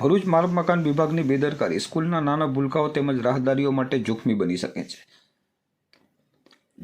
ભરૂચ માર્ગ મકાન વિભાગની બેદરકારી. સ્કૂલના નાના ભૂલકાઓ તેમજ રાહદારીઓ માટે જોખમી બની શકે છે.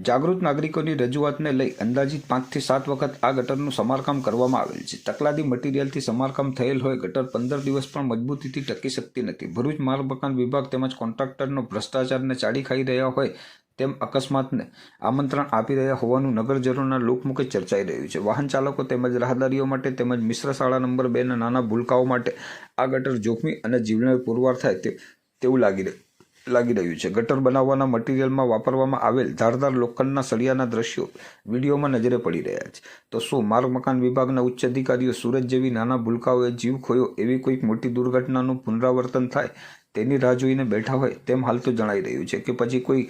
જાગૃત નાગરિકોની રજૂઆતને લઈ અંદાજિત પાંચથી સાત વખત આ ગટરનું સમારકામ કરવામાં આવેલ છે. તકલાદી મટીરિયલથી સમારકામ થયેલ હોય ગટર પંદર દિવસ પણ મજબૂતીથી ટકી શકતી નથી. ભરૂચ માર્ગ મકાન વિભાગ તેમજ કોન્ટ્રાક્ટરનો ભ્રષ્ટાચારને ચાડી ખાઈ રહ્યા હોય તેમ અકસ્માતને આમંત્રણ આપી રહ્યા હોવાનું નગરજનોના લોકમુખે ચર્ચાઈ રહ્યું છે. વાહન ચાલકો તેમજ રાહદારીઓ માટે તેમજ મિશ્ર શાળા નંબર બેના નાના ભૂલકાઓ માટે આ ગટર જોખમી અને જીવલેણ પુરવાર થાય તેવું લાગી રહ્યું લાગી રહ્યું છે. ગટર બનાવવાના મટીરિયલમાં વાપરવામાં આવેલ ધારદાર લોખંડના સળિયાના દ્રશ્યો વિડીયોમાં નજરે પડી રહ્યા છે. તો શું માર્ગ મકાન વિભાગના ઉચ્ચ અધિકારીઓ સુરત જેવી નાના ભૂલકાઓએ જીવ ખોયો એવી કોઈક મોટી દુર્ઘટનાનું પુનરાવર્તન થાય તેની રાહ જોઈને બેઠા હોય તેમ હાલ તો જણાઈ રહ્યું છે કે પછી કોઈ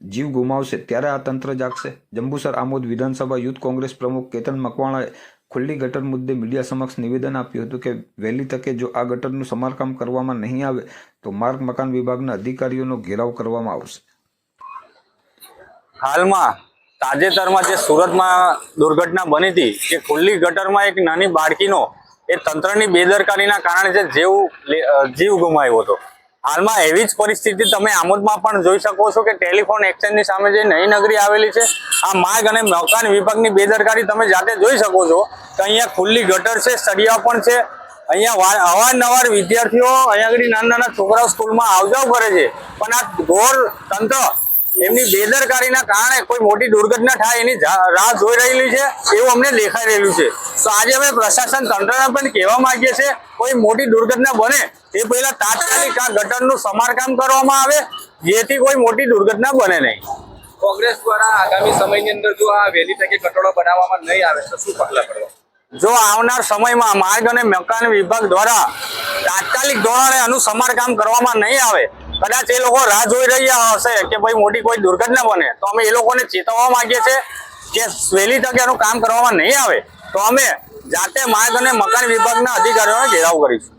જીવ ગુમાવશે, ત્યારે આ તંત્ર જાગશે. જંબુસર આમોદ વિધાનસભા યુથ કોંગ્રેસ પ્રમુખ કેતન મકવાણાએ ખુલ્લી ગટર મુદ્દે મીડિયા સમક્ષ નિવેદન આપ્યું હતું કે, વહેલી તકે જો આ ગટરનું સમારકામ કરવામાં નહીં આવે, તો માર્ગ મકાન વિભાગના અધિકારીઓનો ઘેરાવ કરવામાં આવશે. હાલમાં તાજેતરમાં જે સુરતમાં દુર્ઘટના બની હતી કે ખુલ્લી ગટરમાં એક નાની બાળકીનો એ તંત્રની બેદરકારીના કારણે જે જીવ જીવ ગુમાવ્યો હતો. હાલમાં એવી જ પરિસ્થિતિ તમે આમોદમાં પણ જોઈ શકો છો કે ટેલિફોન એક્સચેન્જની સામે જે નઈ નગરી આવેલી છે, આ માર્ગ અને મકાન વિભાગની બેદરકારી તમે જાતે જોઈ શકો છો કે અહીંયા ખુલ્લી ગટર છે, સળિયા પણ છે. અહીંયા અવારનવાર વિદ્યાર્થીઓ અહીંયા આગળ નાના નાના છોકરાઓ સ્કૂલમાં આવજાવ કરે છે. પણ આ ઘોર તંત્ર એમની બેદરકારીના કારણે કોઈ મોટી દુર્ઘટના થાય એની રાહ જોઈ રહેલી છે, એવું અમને દેખાઈ રહેલું છે. તો આજે અમે પ્રશાસન તંત્રને પણ કહેવા માંગીએ છીએ, કોઈ મોટી દુર્ઘટના બને એ પહેલા તાત્કાલિક આ ગટરનું સમારકામ કરવામાં આવે જેથી કોઈ મોટી દુર્ઘટના બને નહીં. કોંગ્રેસ દ્વારા આગામી સમયની અંદર જો આ વહેલી તકે કટોળો બનાવવામાં નહીં આવે તો શું પગલા ભરવા? જો આવનાર સમયમાં માર્ગ અને મકાન વિભાગ દ્વારા તાત્કાલિક ધોરણે આનું સમારકામ કરવામાં નહીં આવે કદાચ એ લોકો રાહ જોઈ રહ્યા હશે કે ભાઈ મોટી કોઈ દુર્ઘટના બને તો અમે એ લોકોને ચેતવવા માંગીએ છીએ કે વહેલી તકે આનું કામ કરવામાં નહીં આવે તો અમે જાતે માર્ગ અને મકાન વિભાગના અધિકારીઓને ઘેરાવ કરીશું.